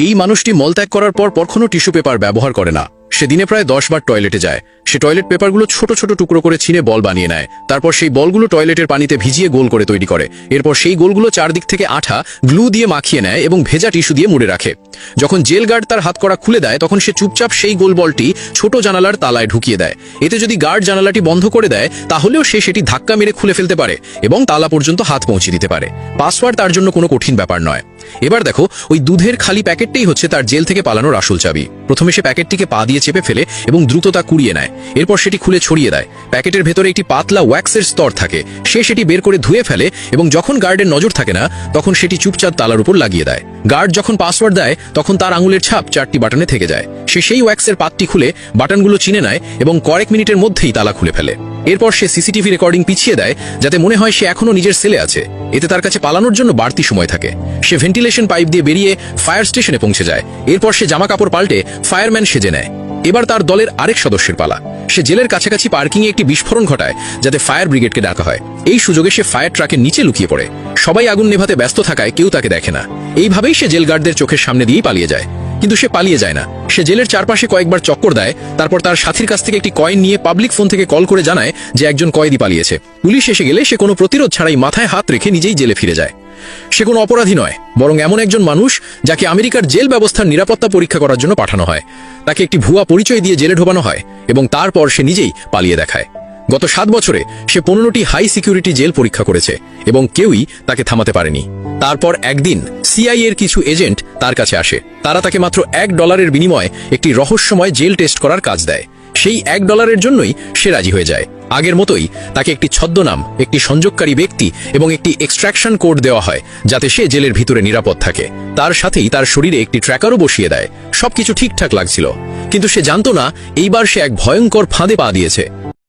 এই মানুষটি মলত্যাগ করার পর কখনো টিস্যু পেপার ব্যবহার করে না। সেদিনে প্রায় দশ বার টয়লেটে যায়। সে টয়লেট পেপারগুলো ছোট ছোট টুকরো করে ছিঁড়ে বল বানিয়ে নেয়। তারপর সেই বলগুলো টয়লেটের পানিতে ভিজিয়ে গোল করে তৈরি করে। এরপর সেই গোলগুলো চারদিক থেকে আঠা, গ্লু দিয়ে মাখিয়ে নেয় এবং ভেজা টিস্যু দিয়ে মুড়ে রাখে। যখন জেল গার্ড তার হাত করা খুলে দেয়, তখন সে চুপচাপ সেই গোল বলটি ছোট জানালার তালায় ঢুকিয়ে দেয়। এতে যদি গার্ড জানালাটি বন্ধ করে দেয়, তাহলেও সে সেটি ধাক্কা মেরে খুলে ফেলতে পারে এবং তালা পর্যন্ত হাত পৌঁছে দিতে পারে। পাসওয়ার্ড তার জন্য কোনো কঠিন ব্যাপার নয়। এবার দেখো, ওই দুধের খালি প্যাকেটটাই হচ্ছে তার জেল থেকে পালানোর আসল চাবি। প্রথমে সে প্যাকেটটিকে পা দিয়ে চেপে ফেলে এবং দ্রুত তা কুড়িয়ে নেয়। এরপর সেটি খুলে ছড়িয়ে দেয়। প্যাকেটের ভেতরে একটি পাতলা ওয়্যাক্সের স্তর থাকে। সে সেটি বের করে ধুয়ে ফেলে এবং যখন গার্ডের নজর থাকে না, তখন সেটি চুপচাপ তালার উপর লাগিয়ে দেয়। গার্ড যখন পাসওয়ার্ড দেয়, তখন তার আঙুলের ছাপ চারটি বাটনে থেকে যায়। সে সেই ওয়্যাক্সের পাতটি খুলে বাটনগুলো চিনে নেয় এবং কয়েক মিনিটের মধ্যেই তালা খুলে ফেলে। এরপর সে সিসিটিভি রেকর্ডিং পিছিয়ে দেয়, যাতে মনে হয় সে এখনও নিজের সেলে আছে। এতে তার কাছে পালানোর জন্য বাড়তি সময় থাকে। সে ভেন্টিলেশন পাইপ দিয়ে বেরিয়ে ফায়ার স্টেশনে পৌঁছে যায়। এরপর সে জামা কাপড় পাল্টে ফায়ারম্যান সেজে নেয়। এবার তার দলের আরেক সদস্যের পালা। সে জেলের কাছাকাছি পার্কিংয়ে একটি বিস্ফোরণ ঘটায়, যাতে ফায়ার ব্রিগেডকে ডাকা হয়। এই সুযোগে সে ফায়ার ট্রাকের নিচে লুকিয়ে পড়ে। সবাই আগুন নেভাতে ব্যস্ত থাকায় কেউ তাকে দেখে না। এইভাবেই সে জেল গার্ডদের চোখের সামনে দিয়েই পালিয়ে যায়। কিন্তু সে পালিয়ে যায় না। সে জেলের চারপাশে কয়েকবার চক্কর দেয়, তারপর তার সাথীর কাছ থেকে একটি কয়েন নিয়ে পাবলিক ফোন থেকে কল করে জানায় যে একজন কয়েদি পালিয়েছে। পুলিশ এসে গেলে সে কোনো প্রতিরোধ ছাড়াই মাথায় হাত রেখে নিজেই জেলে ফিরে যায়। সে কোনো অপরাধী নয়, বরং এমন একজন মানুষ যাকে আমেরিকার জেল ব্যবস্থার নিরাপত্তা পরীক্ষা করার জন্য পাঠানো হয়। তাকে একটি ভুয়া পরিচয় দিয়ে জেলে ঢোকানো হয় এবং তারপর সে নিজেই পালিয়ে দেখায়। গত সাত বছরে সে পনেরোটি হাই সিকিউরিটি জেল পরীক্ষা করেছে এবং কেউই তাকে থামাতে পারেনি। তারপর একদিন সিআই এর কিছু এজেন্ট তার কাছে আসে। তারা তাকে মাত্র এক ডলারের বিনিময়ে একটি রহস্যময় জেল টেস্ট করার কাজ দেয়। সেই এক ডলারের জন্যই সে রাজি হয়ে যায়। আগের মতোই তাকে একটি ছদ্মনাম, একটি সংযোগকারী ব্যক্তি এবং একটি এক্সট্রাকশন কোড দেওয়া হয়, যাতে সে জেলের ভিতরে নিরাপদ থাকে। তার সাথেই তার শরীরে একটি ট্র্যাকারও বসিয়ে দেয়। সবকিছু ঠিকঠাক লাগছিল। কিন্তু সে জানতো না, এইবার সে এক ভয়ঙ্কর ফাঁদে পা দিয়েছে।